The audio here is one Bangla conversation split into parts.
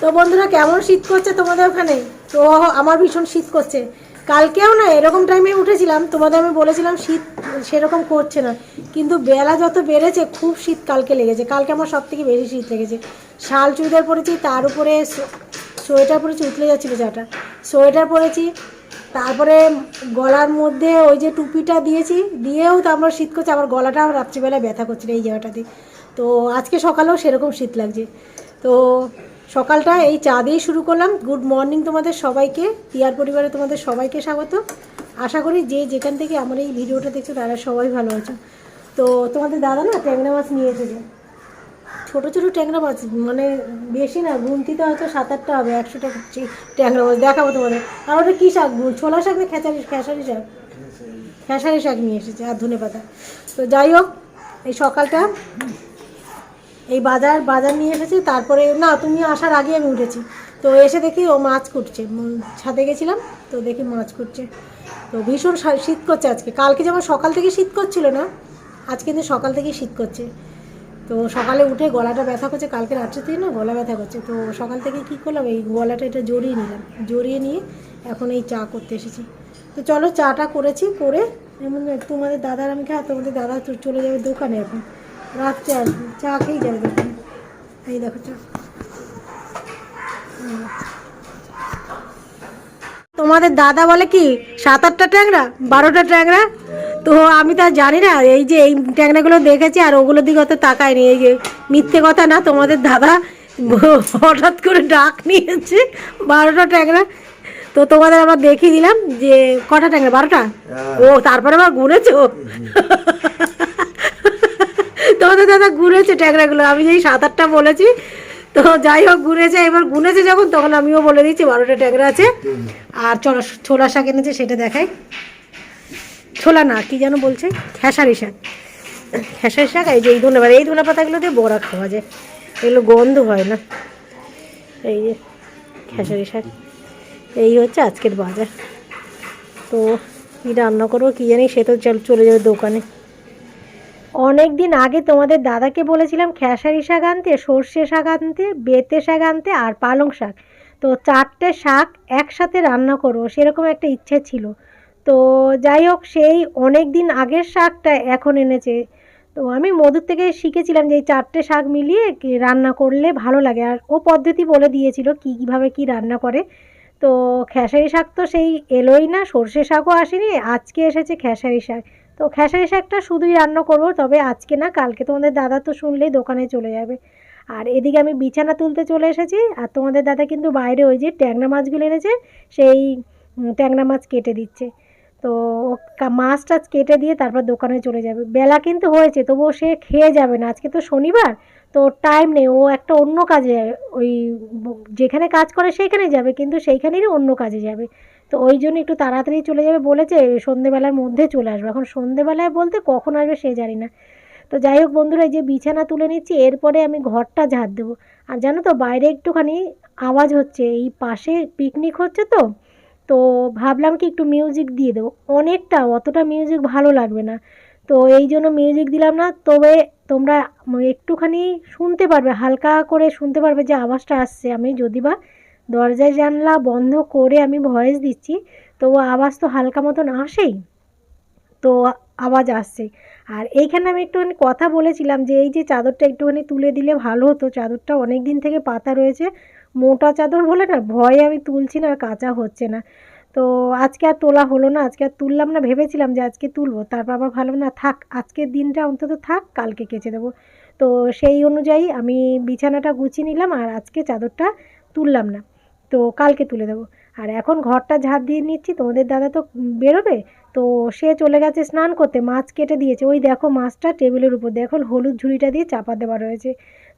তো বন্ধুরা, কেমন শীত করছে তোমাদের ওখানে? তো আমার ভীষণ শীত করছে। কালকেও না এরকম টাইমে উঠেছিলাম, তোমাদের আমি বলেছিলাম শীত সেরকম করছে না। কিন্তু বেলা যত বেড়েছে, খুব শীত কালকে লেগেছে। কালকে আমার সব থেকে বেশি শীত লেগেছে। শাল চুড়িদার পরেছি, তার উপরে সোয়েটার পরেছি, উতলে যাচ্ছিল যাটা সোয়েটার পরেছি, তারপরে গলার মধ্যে ওই যে টুপিটা দিয়েছি, দিয়েও তো আমার শীত করছে। আমার গলাটাও রাত্রিবেলায় ব্যথা করছিল এই জায়গাটাতে। তো আজকে সকালেও সেরকম শীত লাগছে। তো সকালটা এই চা দিয়ে শুরু করলাম। গুড মর্নিং তোমাদের সবাইকে টিয়ার পরিবারে তোমাদের সবাইকে স্বাগত। আশা করি যে যেখান থেকে আমার এই ভিডিওটা দেখছ তারা সবাই ভালো আছো। তো তোমাদের দাদা না ট্যাংরা মাছ নিয়ে এসেছে। ছোটো ছোটো ট্যাংরা মাছ মানে বেশি না, গুনতিতে হয়তো সাত আটটা হবে একশো টাকা ট্যাংরা মাছ। দেখাবো তোমাদের। আর ওটা কী শাক? ছোলা শাক না খেসারি খেসারি শাক? খেসারি শাক নিয়ে এসেছে, আর ধনে পাতা তো যাই হোক, এই সকালটা এই বাজার বাজার নিয়ে এসেছি, তারপরে না, তুমি আসার আগে আমি উঠেছি। তো এসে দেখি ও মাছ কুটছে। ছাদে গেছিলাম, তো দেখি মাছ কুটছে। তো ভীষণ শীত করছে আজকে। কালকে যেমন সকাল থেকে শীত করছিল না আজ কিন্তু সকাল থেকেই শীত করছে। তো সকালে উঠে গলাটা ব্যথা করছে, কালকে রাত্রে থেকে না গলা ব্যথা করছে। তো সকাল থেকে কী করলাম, এই গলাটা এটা জড়িয়ে নিলাম। জড়িয়ে নিয়ে এখন এই চা করতে এসেছি। তো চলো, চাটা করেছি, করে, এমন তোমাদের দাদার আমি খা তোমাদের দাদা চলে যাবে দোকানে এখন। রাত্রে আসবে চা খেয়েই যাবে এই দেখো চা। তোমাদের দাদা বলে কি সাত আটটা ট্যাংরা বারোটা ট্যাংরা? তো আমি তো আর জানি না এই যে এই ট্যাংরাগুলো দেখেছি আর ওগুলোর দিকে অত তাকায়নি এই যে মিথ্যে কথা না তোমাদের দাদা হঠাৎ করে ডাক নিয়েছে বারোটা ট্যাংরা। তো তোমাদের আবার দেখিয়ে দিলাম যে কটা ট্যাংরা বারোটা? ও তারপরে আবার গুনেছো? তোমাদের দাদা ঘুরেছে ট্যাংরাগুলো, আমি যেই সাত আটটা বলেছি, তো যাই হোক ঘুরেছে, এবার গুনেছে যখন, তখন আমিও বলে দিচ্ছি, বারোটা ট্যাংরা আছে। আর চলো ছোলা শাক এনেছে, সেটা দেখাই। ছোলা না, কি যেন বলছে? খেসারি শাক। খেসারি শাক, এই যে এই ধনে এই ধনে পাতাগুলো দিয়ে বড়া খাওয়া যায়। এগুলো গন্ধ হয় না। এই যে খেসারি শাক। এই হচ্ছে আজকের বাজার। তো কী রান্না করব, কী জানি, সে তো চলে যাবে দোকানে। অনেক দিন আগে তোমাদের দাদাকে বলেছিলাম খেসারি শাক আনতে, সর্ষে শাক আনতে, বেতে শাক আনতে আর পালং শাক। তো চারটে শাক একসাথে রান্না করব সেরকম একটা ইচ্ছে ছিল। তো যাই হোক, সেই অনেক দিন আগের শাকটা এখন এনেছে। তো আমি মধুর থেকে শিখেছিলাম যে এই চারটে শাক মিলিয়ে রান্না করলে ভালো লাগে। আর ও পদ্ধতি বলে দিয়েছিল কী, কীভাবে কী রান্না করে। তো খেসারি শাক তো সেই এলোই না, সর্ষে শাকও আসেনি, আজকে এসেছে খেসারি শাক। তো খেসারি শাকটা শুধুই রান্না করব, তবে আজকে না, কালকে তোমাদের দাদা তো শুনলেই দোকানে চলে যাবে। আর এদিকে আমি বিছানা তুলতে চলে এসেছি, আর তোমাদের দাদা কিন্তু বাইরে ওই যে ট্যাংরা মাছগুলো এনেছে, সেই ট্যাংরা মাছ কেটে দিচ্ছে। তো মাছ টাছ কেটে দিয়ে তারপর দোকানে চলে যাবে। বেলা কিন্তু হয়েছে, তবুও সে খেয়ে যাবে না। আজকে তো শনিবার, তো টাইম নেই, ও একটা অন্য কাজে, ওই, যেখানে কাজ করে সেইখানে যাবে, কিন্তু সেইখানেরই অন্য কাজে যাবে। তো ওই জন্য একটু তাড়াতাড়ি চলে যাবে, বলেছে সন্ধেবেলার মধ্যে চলে আসবে। এখন সন্ধেবেলায় বলতে কখন আসবে সে জানি না। তো যাই হোক বন্ধুরা, এই যে বিছানা তুলে নিচ্ছি, এরপরে আমি ঘরটা ঝাড় দেবো। আর জানো তো, বাইরে একটুখানি আওয়াজ হচ্ছে, এই পাশে পিকনিক হচ্ছে তো তো ভাবলাম কি একটু মিউজিক দিয়ে দেবো। অনেকটা, অতটা মিউজিক ভালো লাগবে না। তো এই জন্য মিউজিক দিলাম না, তবে তোমরা একটুখানি শুনতে পারবে, হালকা করে শুনতে পারবে যে আওয়াজটা আসছে। আমি যদি বা দরজায় জানলা বন্ধ করে আমি ভয়েস দিচ্ছি তো আওয়াজ তো হালকা মতন আসেই। তো আওয়াজ আসছে। আর এইখানে আমি একটুখানি কথা বলেছিলাম যে, এই যে চাদরটা একটুখানি তুলে দিলে ভালো হতো। চাদরটা অনেক দিন থেকে পাতা রয়েছে। মোটা চাদর বলে না, ভয়ে আমি তুলছি না আর কাঁচা হচ্ছে না। তো আজকে আর তোলা হলো না, আজকে আর তুললাম না। ভেবেছিলাম যে আজকে তুলবো। তারপর আবার ভালো না, থাক, আজকের দিনটা অন্তত থাক, কালকে কেচে দেবো। তো সেই অনুযায়ী আমি বিছানাটা গুছিয়ে নিলাম আর আজকে চাদরটা তুললাম না। তো কালকে তুলে দেবো। আর এখন ঘরটা ঝাঁপ দিয়ে নিচ্ছি, তোমাদের দাদা তো বেরোবে, তো সে চলে গেছে স্নান করতে, মাছ কেটে দিয়েছে। ওই দেখো মাছটা টেবিলের উপর, দেখো হলুদ ঝুড়িটা দিয়ে চাপা দেওয়া রয়েছে।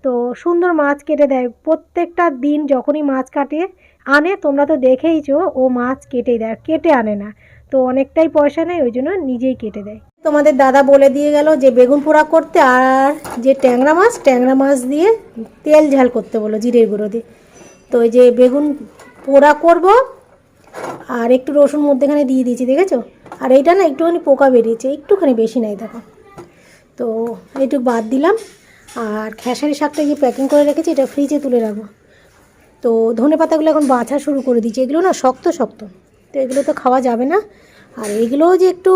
তো সুন্দর মাছ কেটে দেয়, প্রত্যেকটা দিন যখনই মাছ কাটে, আনে, তোমরা তো দেখেইছো, ও মাছ কেটে দেয়, কেটে আনে না। তো অনেকটাই পয়সা নেয়, ওই জন্য নিজেই কেটে দেয়। তোমাদের দাদা বলে দিয়ে গেল যে বেগুন পোড়া করতে, আর যে ট্যাংরা মাছ ট্যাংরা মাছ দিয়ে তেল ঝাল করতে বলো, জিরের গুঁড়ো দিয়ে। তো এই যে বেগুন পোড়া করব, আর একটু রসুন মধ্যেখানে দিয়ে দিয়েছি, দেখেছ? আর এইটা না একটুখানি পোকা বেরিয়েছে, একটুখানি বেশি নাই, দেখো। তো এইটুকু বাদ দিলাম, আর খেসারি শাকটা যে প্যাকিং করে রেখেছি, এটা ফ্রিজে তুলে রাখব। তো ধনে পাতাগুলো এখন বাছা শুরু করে দিচ্ছি এগুলো না শক্ত শক্ত। তো এগুলো তো খাওয়া যাবে না। আর এগুলোও যে একটু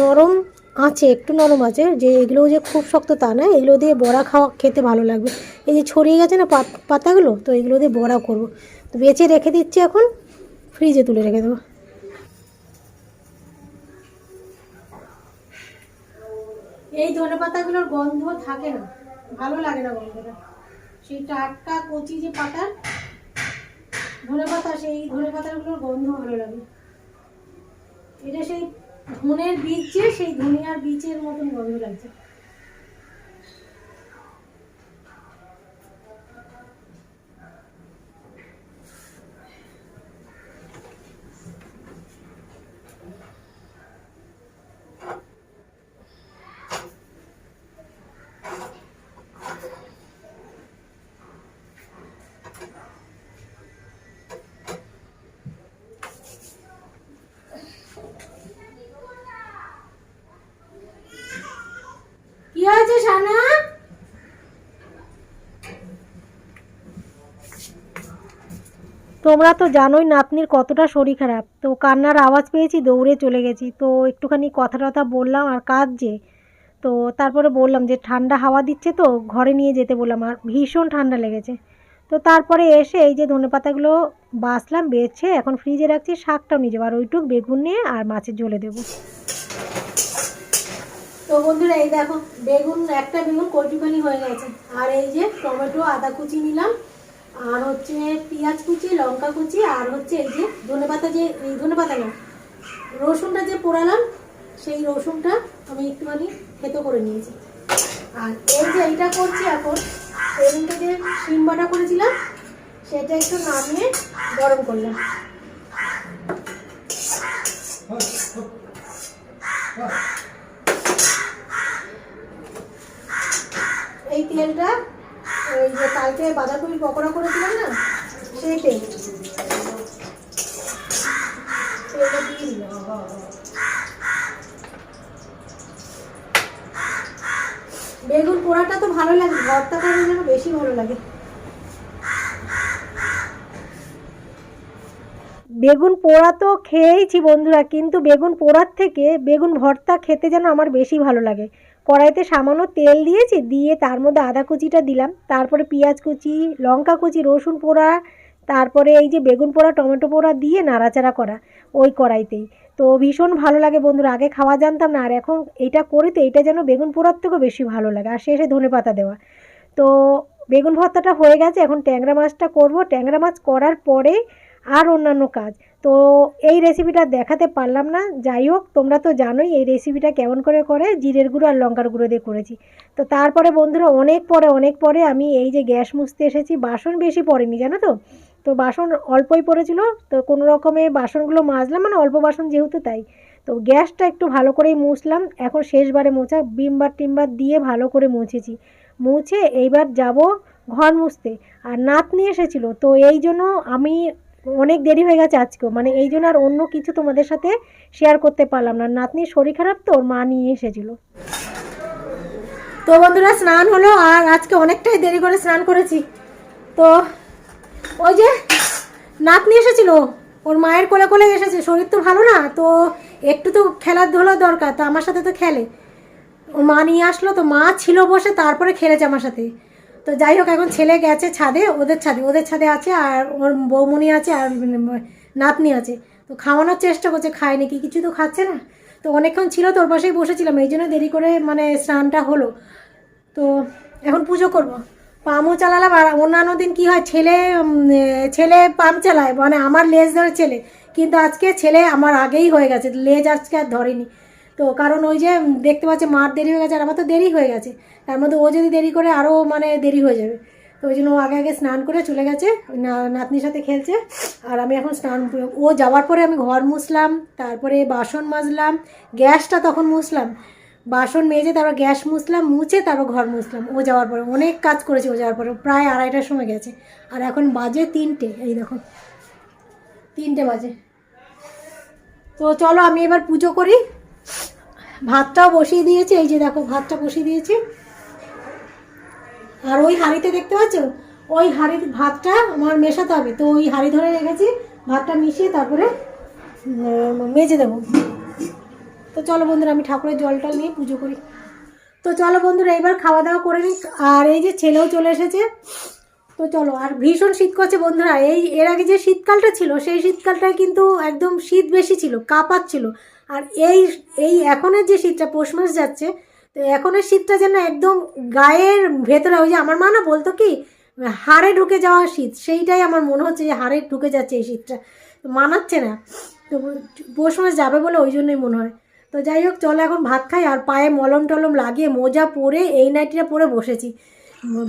নরম আছে একটু নরম আছে, যে এগুলো যে খুব শক্ত তা না, এগুলো দিয়ে বড়া খাওয়া খেতে ভালো লাগবে। এই যে ছড়িয়ে গেছে না পাত- পাতাগুলো, তো এগুলো দিয়ে বড়া করব। তো বেছে রেখে দিচ্ছি এখন ফ্রিজে তুলে রেখে দেবো। এই ধনে পাতাগুলোর গন্ধ থাকে না, ভালো লাগে না গন্ধটা। সেই টাটকা কচি যে পাতা, ধনে পাতা, সেই ধনে পাতাগুলোর গন্ধ ভালো লাগে। এটা সেই ধনের বীজ যে সেই ধনিয়ার বীজের মতন গন্ধ লাগছে কি হয়েছে সানা তোমরা তো জানোই নাতনির কতটা শরীর খারাপ। তো কান্নার আওয়াজ পেয়েছি, দৌড়ে চলে গেছি। তো একটুখানি কথা টথা বললাম, আর কাঁদছে তো তারপরে বললাম যে, ঠান্ডা হাওয়া দিচ্ছে তো, ঘরে নিয়ে যেতে বললাম, আর ভীষণ ঠান্ডা লেগেছে। তো তারপরে এসে এই যে ধনে পাতাগুলো বাছলাম বেছে এখন ফ্রিজে রাখছি, শাকটাও নিয়ে যাব। আর ওইটুক বেগুন নিয়ে আর মাছের ঝোলে দেবো। তো বন্ধুরা, এই দেখো, বেগুন, একটা বেগুন কটুকানি হয়ে গেছে। আর এই যে টমেটো, আদা কুচি নিলাম। আর হচ্ছে পেঁয়াজ কুচি, লঙ্কা কুচি, আর হচ্ছে এই যে ধনে পাতা যে, এই ধনে পাতা না, রসুনটা যে পোড়ালাম, সেই রসুনটা আমি একটুখানি থেতো করে নিয়েছি। আর এই যে এইটা করছি এখন, সেদিনকে যে শিম বাটা করেছিলাম, সেটা একটু নামিয়ে গরম করলাম। এই তেলটা ওই যে কালকে বাঁধাকপি পকোড়া করেছিলাম না সেই বেগুন পোড়াটা তো ভালো লাগে, ভর্তা ভর্তাটা যেন বেশি ভালো লাগে। বেগুন পোড়া তো খেয়েইছি বন্ধুরা, কিন্তু বেগুন পোড়ার থেকে বেগুন ভর্তা খেতে যেন আমার বেশি ভালো লাগে। কড়াইতে সামান্য তেল দিয়েছি, দিয়ে তার মধ্যে আদা কুচিটা দিলাম। তারপরে পেঁয়াজ কুচি, লঙ্কা কুচি, রসুন পোড়া, তারপরে এই যে বেগুন পোড়া, টমেটো পোড়া দিয়ে নাড়াচাড়া করা ওই কড়াইতেই। তো ভীষণ ভালো লাগে বন্ধুরা, আগে খাওয়া জানতাম না, আর এখন এটা করি তো এটা যেন বেগুন পোড়ার থেকেও বেশি ভালো লাগে, আর শেষে ধনে পাতা দেওয়া। তো বেগুন ভর্তাটা হয়ে গেছে, এখন ট্যাংরা মাছটা করব। ট্যাংরা মাছ করার পরে আর অন্যান্য কাজ। তো এই রেসিপিটা দেখাতে পারলাম না। যাই হোক, তোমরা তো জানোই এই রেসিপিটা কেমন করে করে জিরের গুঁড়ো আর লঙ্কার গুঁড়ো দিয়ে করেছি। তো তারপরে বন্ধুরা অনেক পরে অনেক পরে আমি এই যে গ্যাস মুছতে এসেছি, বাসন বেশি পড়েনি, জানো তো? তো বাসন অল্পই পড়েছিল, তো কোনো রকমে বাসনগুলো মাজলাম মানে অল্প বাসন যেহেতু তাই। তো গ্যাসটা একটু ভালো করেই মুছলাম, এখন শেষবারে মোছা, বিমবার টিমবার দিয়ে ভালো করে মুছেছি। মুছে এইবার যাব ঘর মুছতে। আর নাতনি এসেছিল, তো এই জন্য আমি অনেক দেরি হয়ে গেছে আজকেও। মানে এই জন্য আর অন্য কিছু তোমাদের সাথে শেয়ার করতে পারলাম না। নাতনির শরীর খারাপ তো, ওর মা নিয়ে এসেছিল। তো বন্ধুরা, স্নান হলো আর আজকে অনেকটাই দেরি করে স্নান করেছি। তো ওই যে নাতনি এসেছিল, ওর মায়ের কোলে কোলে এসেছে। শরীর তো ভালো না, তো একটু তো খেলাধুলা দরকার, তো আমার সাথে তো খেলে। ওর মা নিয়ে আসলো, তো মা ছিল বসে, তারপরে খেলেছে আমার সাথে। তো যাই হোক, এখন ছেলে গেছে ছাদে, ওদের ছাদে ওদের ছাদে আছে আর ওর বৌমনি আছে আর নাতনি আছে। তো খাওয়ানোর চেষ্টা করছে খায় নাকি কিছু তো খাচ্ছে না। তো অনেকক্ষণ ছিল তোর পাশেই বসেছিলাম, এই জন্য দেরি করে মানে স্নানটা হলো। তো এখন পুজো করব। পামও চালালাম আর অন্যান্য দিন কি হয়, ছেলে ছেলে পাম্প চালায় মানে আমার লেজ ধরে ছেলে। কিন্তু আজকে ছেলে আমার আগেই হয়ে গেছে, লেজ আজকে আর ধরেনি। তো কারণ ওই যে দেখতে পাচ্ছে মার দেরি হয়ে গেছে আর আমার তো দেরি হয়ে গেছে। তার মধ্যে ও যদি দেরি করে আরও মানে দেরি হয়ে যাবে। তো ওই জন্য ও আগে আগে স্নান করে চলে গেছে নাতনির সাথে খেলছে। আর আমি এখন স্নান ও যাওয়ার পরে আমি ঘর মুছলাম, তারপরে বাসন মাজলাম, গ্যাসটা তখন মুছলাম। বাসন মেজে তারপর গ্যাস মুছলাম, মুছে তারপর ঘর মুছলাম। ও যাওয়ার পরে অনেক কাজ করেছে ও যাওয়ার পরে, প্রায় আড়াইটার সময় গেছে। আর এখন বাজে তিনটে, এই দেখো। তিনটে বাজে। তো চলো আমি এবার পুজো করি। ভাতটাও বসিয়ে দিয়েছে, এই যে দেখো ভাতটা বসিয়ে দিয়েছি। আর ওই হাঁড়িতে দেখতে পাচ্ছ? ওই হাঁড়ির ভাতটা আমার মেশাতে হবে। তো ওই হাঁড়ি ধরে রেখেছি, ভাতটা মিশিয়ে তারপরে মেজে দেবো। তো চলো বন্ধুরা, আমি ঠাকুরের জল টল নিয়ে পুজো করি। তো চলো বন্ধুরা, এবার খাওয়া দাওয়া করে নিই। আর এই যে ছেলেও চলে এসেছে। তো চলো, আর ভীষণ শীত করছে বন্ধুরা। এই, এর আগে যে শীতকালটা ছিল, সেই শীতকালটায় কিন্তু একদম শীত বেশি ছিল কাঁপাচ্ছিল আর এই এই এখনের যে শীতটা, পৌষ মাস যাচ্ছে, তো এখনের শীতটা যেন একদম গায়ের ভেতরে, ওই যে আমার মা না বলতো কি, হাড়ে ঢুকে যাওয়া শীত, সেইটাই আমার মনে হচ্ছে যে হাড়ে ঢুকে যাচ্ছে এই শীতটা। মানাচ্ছে না। তো পৌষ মাস যাবে বলে ওই জন্যই মনে হয়। তো যাই হোক, চলো এখন ভাত খাই, আর পায়ে মলম টলম লাগিয়ে মোজা পরে এই নাইটিটা পরে বসেছি।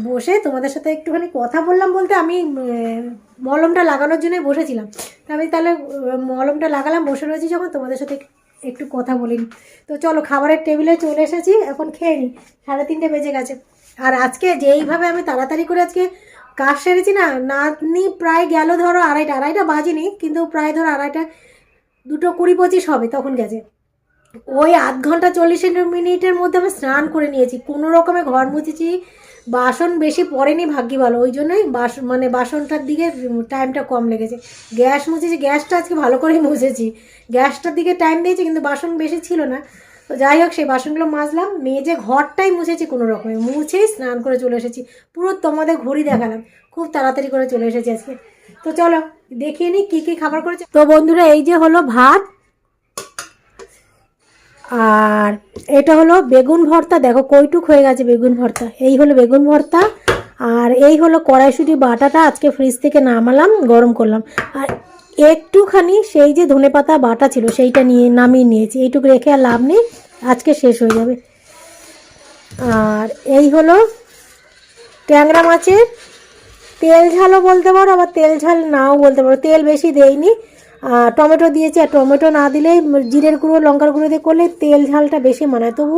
বসে তোমাদের সাথে একটুখানি কথা বললাম বলতে আমি মলমটা লাগানোর জন্যই বসেছিলাম। আমি তাহলে মলমটা লাগালাম, বসে রয়েছি যখন, তোমাদের সাথে একটু কথা বলিনি তো চলো, খাবারের টেবিলে চলে এসেছি, এখন খেয়ে নিই সাড়ে তিনটে বেজে গেছে। আর আজকে যেইভাবে আমি তাড়াতাড়ি করে আজকে কাজ সেরেছি না, নাতনি প্রায় গেল ধরো আড়াইটা আড়াইটা বাজেনি, কিন্তু প্রায় ধরো আড়াইটা, দুটো কুড়ি পঁচিশ হবে তখন গেছে। ওই আধ ঘণ্টা চল্লিশ মিনিটের মধ্যে আমি স্নান করে নিয়েছি। কোনো রকমে ঘর মুছেছি বাসন বেশি পড়েনি ভাগ্যি ভালো, ওই জন্যই বাসন মানে বাসনটার দিকে টাইমটা কম লেগেছে। গ্যাস মুছেছি, গ্যাসটা আজকে ভালো করেই মুছেছি। গ্যাসটার দিকে টাইম দিয়েছি, কিন্তু বাসন বেশি ছিল না। তো যাই হোক, সেই বাসনগুলো মাজলাম মেজে ঘরটাই মুছেছি কোনো রকমে। মুছেই স্নান করে চলে এসেছি, পুরো তোমাদের ঘড়ি দেখালাম। খুব তাড়াতাড়ি করে চলে এসেছি আজকে। তো চলো, দেখিয়ে নিই কী কী খাবার করেছে। তো বন্ধুরা, এই যে হলো ভাত আর এটা হলো বেগুন ভর্তা। দেখো কইটুক হয়ে গেছে বেগুন ভর্তা। এই হলো বেগুন ভর্তা। আর এই হলো কড়াইশুটি বাটাটা। আজকে ফ্রিজ থেকে নামালাম, গরম করলাম। আর একটুখানি সেই যে ধনেপাতা বাটা ছিল, সেইটা নিয়ে নামিয়ে নিয়েছি। এইটুকু রেখে আর লাভ নেই। আজকে শেষ হয়ে যাবে। আর এই হলো ট্যাংরা মাছের তেল ঝালও বলতে পারো, আবার তেল ঝাল নাও বলতে পারো। তেল বেশি আর টমেটো দিয়েছি। আর টমেটো না দিলে জিরের গুঁড়ো, লঙ্কার গুঁড়ো দিয়ে করলে তেল ঝালটা বেশি মানায় তবু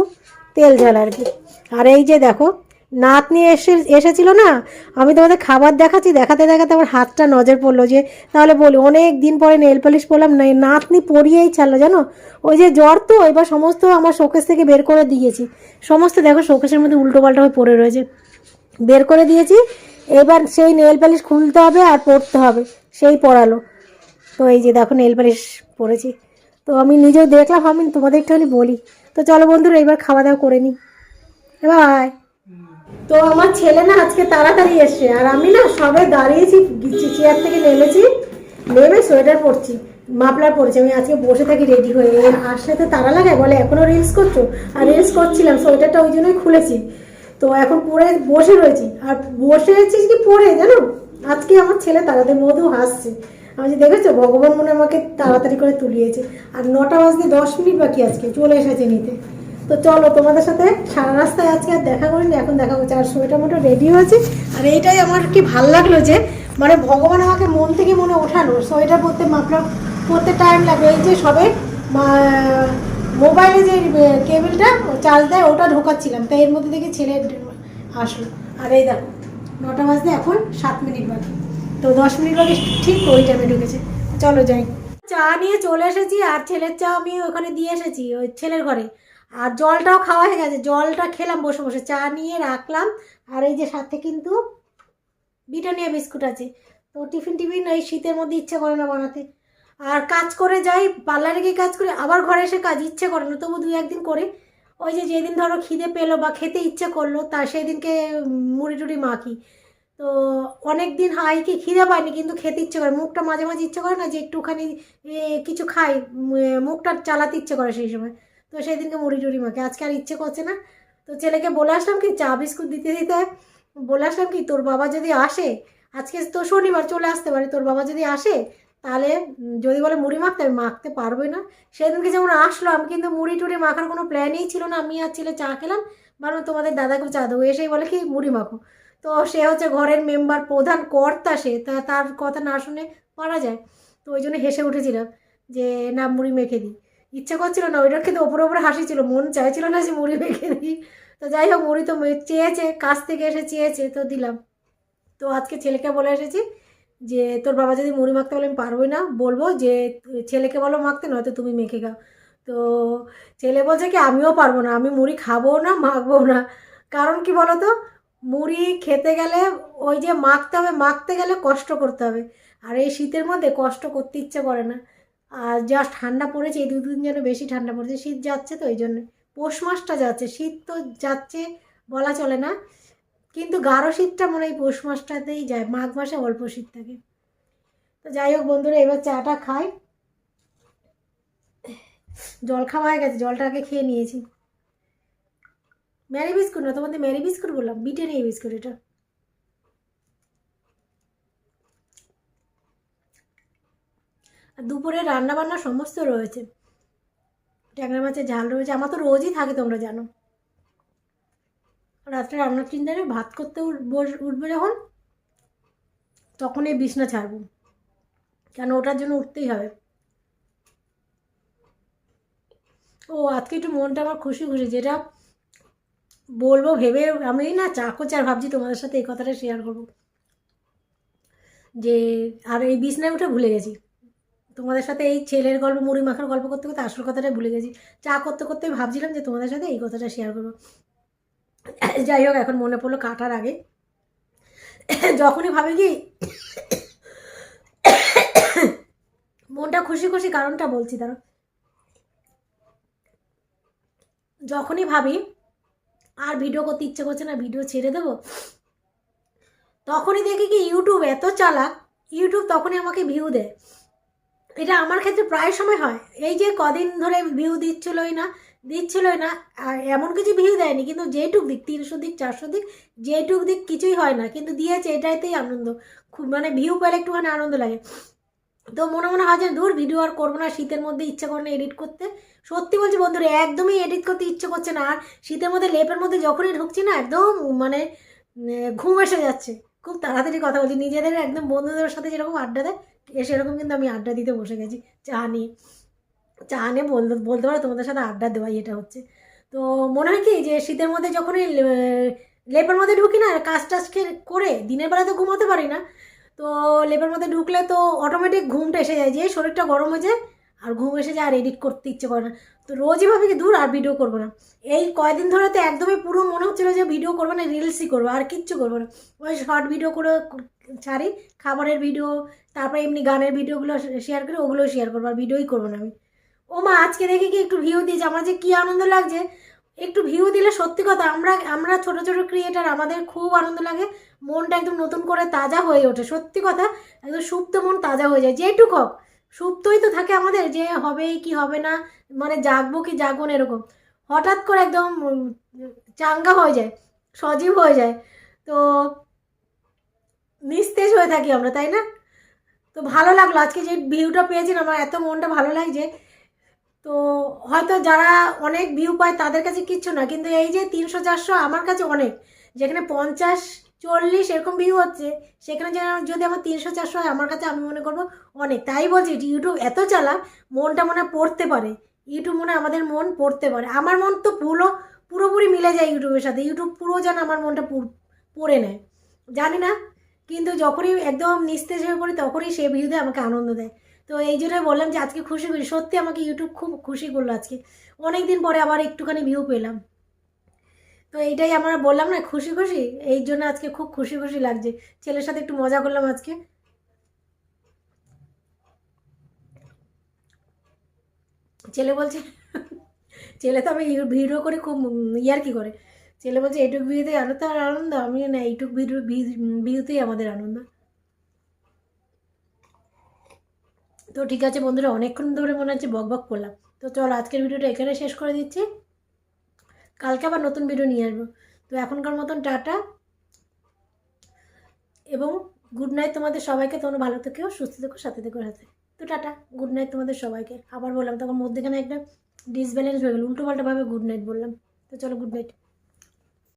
তেল ঝাল আর কি। আর এই যে দেখো, নাতনি এসে, এসেছিল না? আমি তোমাদের খাবার দেখাচ্ছি, দেখাতে দেখাতে আমার হাতটা নজর পড়ল যে, তাহলে বলি, অনেক দিন পরে নেল পালিশ পরলাম, না, নাতনি পরিয়েই ছাড়লো, জানো? ওই যে জ্বর তো, এবার সমস্ত আমার শোকেস থেকে বের করে দিয়েছি। সমস্ত দেখো শোকেসের মধ্যে উল্টো পাল্টা হয়ে পড়ে রয়েছে। বের করে দিয়েছি, এবার সেই নেল পালিশ খুলতে হবে আর পড়তে হবে, সেই পড়ালো। তো এই যে দেখো নেল পালিশ পরেছি। তো আমি নিজেও দেখলাম, আমি তোমাদের একটুখানি বলি। তো চলো বন্ধুরা, এবার খাওয়া দাওয়া করে নিই। বাই তো আমার ছেলে না আজকে তাড়াতাড়ি এসছে, আর আমি না সবে দাঁড়িয়েছি চেয়ার থেকে নেমেছি, নেমে সোয়েটার পরছি, মাফলার পরেছি। আমি আজকে বসে থাকি রেডি হয়ে আসলে তো তারা লাগায় বলে, এখনও রিলস করছ? আর রিলস করছিলাম, সোয়েটারটা ওই জন্যই খুলেছি। তো এখন পরে বসে রয়েছি। আর বসে আছিস কি পরে, জানো? আজকে আমার ছেলে তারাদের মধু হাসছে। আমি যে দেখেছ, ভগবান মনে আমাকে তাড়াতাড়ি করে তুলিয়েছে। আর নটা বাজতে দশ মিনিট বাকি আজকে, চলে এসেছে নিতে। তো চলো, তোমাদের সাথে সারা রাস্তায় আজকে আর দেখা করিনি, এখন দেখা করছি আর সোয়েটার মোটো রেডি হয়েছে আর এইটাই আমার কি ভালো লাগল যে মানে ভগবান আমাকে মন থেকে মনে ওঠানো সোয়েটার পরতে মাপলার পরতে টাইম লাগবে এই যে সবে মোবাইলে যে কেবিলটা চার্জ দেয়, ওটা ঢোকাচ্ছিলাম। তাই এর মধ্যে দেখি ছেলে আসলো। আর এই দেখো, নটা বাজতে এখন সাত মিনিট বাকি। তো দশ মিনিট বাকি ঠিক ওই টাইমে ঢুকেছে। চলো যাই। চা নিয়ে চলে এসেছি আর ছেলের চা আমি ওখানে দিয়ে এসেছি, ওই ছেলের ঘরে। আর জলটাও খাওয়া হয়ে গেছে, জলটা খেলাম বসে বসে। চা নিয়ে রাখলাম, আর এই যে সাথে কিন্তু ব্রিটানিয়া বিস্কুট আছে। তো টিফিন টিফিন এই শীতের মধ্যে ইচ্ছে করে না বানাতে। আর কাজ করে যাই, পার্লারে গিয়ে কাজ করি, আবার ঘরে এসে কাজ ইচ্ছে করে না, তবু দুই একদিন করে। ওই যে যেদিন ধরো খিদে পেল বা খেতে ইচ্ছে করল, তা সেই দিনকে মুড়ি টুড়ি মাখি। তো অনেক দিন হয় কি খিদে পায়নি, কিন্তু খেতে ইচ্ছে করে। মুখটা মাঝে মাঝে ইচ্ছে করে না যে একটুখানি কিছু খাই মুখটা চালাতে ইচ্ছে করে সেই সময়। তো সেই দিনকে মুড়ি টুড়ি মাখি। আজকে আর ইচ্ছে করছে না। তো ছেলেকে বলে আসলাম কি, চা, বিস্কুট দিতে দিতে। বলে আসলাম কি, তোর বাবা যদি আসে, আজকে তো শনিবার চলে আসতে পারে, তোর বাবা যদি আসে, তাহলে যদি বলে মুড়ি মাখতে, আমি মাখতে পারবোই না। সেদিনকে যেমন আসলো, আমি কিন্তু মুড়ি টুড়ি মাখার কোনো প্ল্যানই ছিল না। আমি আর ছেলে চা খেলাম, বারণ তোমাদের দাদাকে চা দেবো। এসেই বলে কি, মুড়ি মাখো। তো সে হচ্ছে ঘরের মেম্বার প্রধান কর্তা সে, তা তার কথা না শুনে পারা যায়। তো ওই জন্য হেসে উঠেছিলাম যে, না, মুড়ি মেখে দিই। ইচ্ছা করছিল না, ওইটার কিন্তু ওপরে ওপরে হাসি ছিল, মন চাইছিল না যে মুড়ি মেখে দিই। তো যাই হোক, মুড়ি তো চেয়েছে, কাছ থেকে এসে চেয়েছে, তো দিলাম। তো আজকে ছেলেকে বলে এসেছি যে, তোর বাবা যদি মুড়ি মাখতে বলে, আমি পারবোই না। বলব যে, ছেলেকে বলো মাখতে, নয়তো তুমি মেখে খাও। তো ছেলে বলছে কি, আমিও পারব না, আমি মুড়ি খাব না মাখবো না। কারণ কি বলো তো মুড়ি খেতে গেলে ওই যে মাখতে হবে, মাখতে গেলে কষ্ট করতে হবে। আর এই শীতের মধ্যে কষ্ট করতে ইচ্ছে করে না। আর জাস্ট ঠান্ডা পড়েছে, এই দুদিন যেন বেশি ঠান্ডা পড়েছে। শীত যাচ্ছে তো ওই জন্য। পৌষ মাসটা যাচ্ছে, শীত তো যাচ্ছে বলা চলে না। কিন্তু গাঢ় শীতটা মনে হয় পৌষ মাসটাতেই যায়, মাঘ মাসে অল্প শীত থাকে। তো যাই হোক বন্ধুরা, এবার চাটা খাই। জল খাওয়া হয়ে গেছে জলটাকে খেয়ে নিয়েছি। ম্যারি বিস্কুট না, তোমাদের ম্যারি বিস্কুট বললাম, বিটে নেই বিস্কুট এটা। দুপুরে রান্না বান্না সমস্ত রয়েছে। ট্যাংরা মাছের ঝাল রয়েছে, আমার তো রোজই থাকে তোমরা জানো। রাত্রে রান্নার চিন্তা নেই, ভাত করতে উঠ- উঠবে যখন তখন এই বিছনা ছাড়বো। কেন ওটার জন্য উঠতেই হবে। ও, আজকে একটু মনটা আমার খুশি খুশি, যেটা বলব ভেবে আমি না চাকো চার ভাবছি তোমাদের সাথে এই কথাটা শেয়ার করব। যে, আর এই বিছনায় উঠে ভুলে গেছি। তোমাদের সাথে এই ছেলের গল্প, মুড়ি মাখার গল্প করতে করতে আসল কথাটা ভুলে গেছি। চা করতে করতে ভাবছিলাম যে তোমাদের সাথে এই কথাটা শেয়ার করব। যাই হোক, এখন মনে পড়ল কাটার আগে। যখনই ভাবে কি, মনটা খুশি খুশি কারণটা বলছি তারা যখনই ভাবি আর ভিডিও করতে ইচ্ছে করছে না, ভিডিও ছেড়ে দেবো। তখনই দেখি কি ইউটিউব এত চালাক ইউটিউব তখনই আমাকে ভিউ দেয়। এটা আমার ক্ষেত্রে প্রায় সময় হয়। এই যে কদিন ধরে ভিউ দিচ্ছিলই না দিচ্ছিলই না, আর এমন কিছু ভিউ দেয়নি, কিন্তু যেটুক দিক, তিনশো দিক, চারশো দিক, যেটুক দিক কিছুই হয় না। কিন্তু দিয়েছে এটাইতেই আনন্দ। খুব মানে ভিউ পেলে একটুখানি আনন্দ লাগে। তো মনে মনে হয় যে দূর ভিডিও আর করব না, শীতের মধ্যে ইচ্ছা করে না এডিট করতে। সত্যি বলছি বন্ধুরা, একদমই এডিট করতে ইচ্ছে করছে না। আর শীতের মধ্যে লেপের মধ্যে যখনই ঢুকছি না, একদম মানে ঘুম এসে যাচ্ছে। খুব তাড়াতাড়ি কথা বলছি। নিজেদের একদম বন্ধুদের সাথে যেরকম আড্ডা দেয় সেরকম কিন্তু আমি আড্ডা দিতে বসে গেছি। চা নিয়ে চা নিয়ে বলতে বলতে পারো তোমাদের সাথে আড্ডা দেওয়াই এটা হচ্ছে। তো মনে হয় কি যে, শীতের মধ্যে যখনই লেপের মধ্যে ঢুকি না, কাজ টাজ করে দিনের বেলা তো ঘুমাতে পারি না তো লেপের মধ্যে ঢুকলে তো অটোমেটিক ঘুমটা এসে যায়, যে শরীরটা গরম হয়ে যায় আর ঘুম এসে যায় আর এডিট করতে ইচ্ছে করে না। তো রোজই ভাবি কি দূর আর ভিডিও করব না। এই কয়দিন ধরে তো একদমই পুরো মনে হচ্ছিল যে ভিডিও করব না রিলসই করব, আর কিচ্ছু করব না। ওই শর্ট ভিডিও করে ছাড়ি, খাবারের ভিডিও তারপরে এমনি গানের ভিডিওগুলো শেয়ার করি ওগুলো শেয়ার করব, আর ভিডিওই করব না আমি। ও মা আজকে দেখি কি একটু ভিউ দিয়েছে, আমার যে কী আনন্দ লাগছে। একটু ভিউ দিলে সত্যি কথা, আমরা আমরা ছোট ছোট ক্রিয়েটার আমাদের খুব আনন্দ লাগে, মনটা একদম নতুন করে তাজা হয়ে ওঠে। সত্যি কথা, একদম সুপ্ত মন তাজা হয়ে যায়। যেটুক হোক, সুপ্তই তো থাকে আমাদের যে হবে কি হবে না মানে জাগবো কি জাগবো না এরকম। হঠাৎ করে একদম চাঙ্গা হয়ে যায়, সজীব হয়ে যায়। তো নিস্তেজ হয়ে থাকি আমরা, তাই না? তো ভালো লাগল আজকে যে ভিউটা পেয়েছেন, আমার এত মনটা ভালো লাগছে। তো হয়তো যারা অনেক ভিউ পায় তাদের কাছে কিচ্ছু না, কিন্তু এই যে তিনশো চারশো আমার কাছে অনেক, যেখানে পঞ্চাশ, চল্লিশ এরকম ভিউ হচ্ছে, সেখানে যেন- যদি আমার তিনশো চারশো হয়, আমার কাছে আমি মনে করব অনেক। তাই বলছি ইউটিউব এত চালা মনটা মনে পড়তে পারে। ইউটিউব মনে আমাদের মন পড়তে পারে। আমার মন তো পুরো, পুরোপুরি মিলে যায় ইউটিউবের সাথে। ইউটিউব পুরো যেন আমার মনটা পড়ে নেয়। জানি না, কিন্তু যখনই একদম নিস্তেজ হয়ে পড়ি, তখনই সে ভিউতে আমাকে আনন্দ দেয়। তো এই জন্যই বললাম যে আজকে খুশি খুশি সত্যি আমাকে ইউটিউব খুব খুশি করল আজকে। অনেক দিন পরে আবার একটুখানি ভিউ পেলাম। তো এইটাই আমরা বললাম না, খুশি খুশি? এই জন্য আজকে খুব খুশি খুশি লাগছে। ছেলের সাথে একটু মজা করলাম আজকে। ছেলে বলছে, ছেলে তো আমি ভিডিও করে খুব ইয়ার কি করে? ছেলে বলছে, এইটুক ভিউতে আনন্দ আর আনন্দ আমি না, এইটুক ভিডিও ভিউতেই আমাদের আনন্দ। তো ঠিক আছে বন্ধুরা, অনেকক্ষণ ধরে মনে হচ্ছে বক বক করলাম। তো চলো আজকের ভিডিওটা এখানে শেষ করে দিচ্ছি। কালকে আবার নতুন ভিডিও নিয়ে আসব। তো এখনকার মতন টাটা এবং গুড নাইট তোমাদের সবাইকে। তোমরা ভালো থেকেও সুস্থ থেকো, সাথে থেকো, সাথে। তো টাটা গুড নাইট তোমাদের সবাইকে। আবার বললাম, তখন মধ্যেখানে একটা ডিসব্যালেন্স হয়ে গেল উল্টো পাল্টাভাবে গুড নাইট বললাম। তো চলো গুড নাইট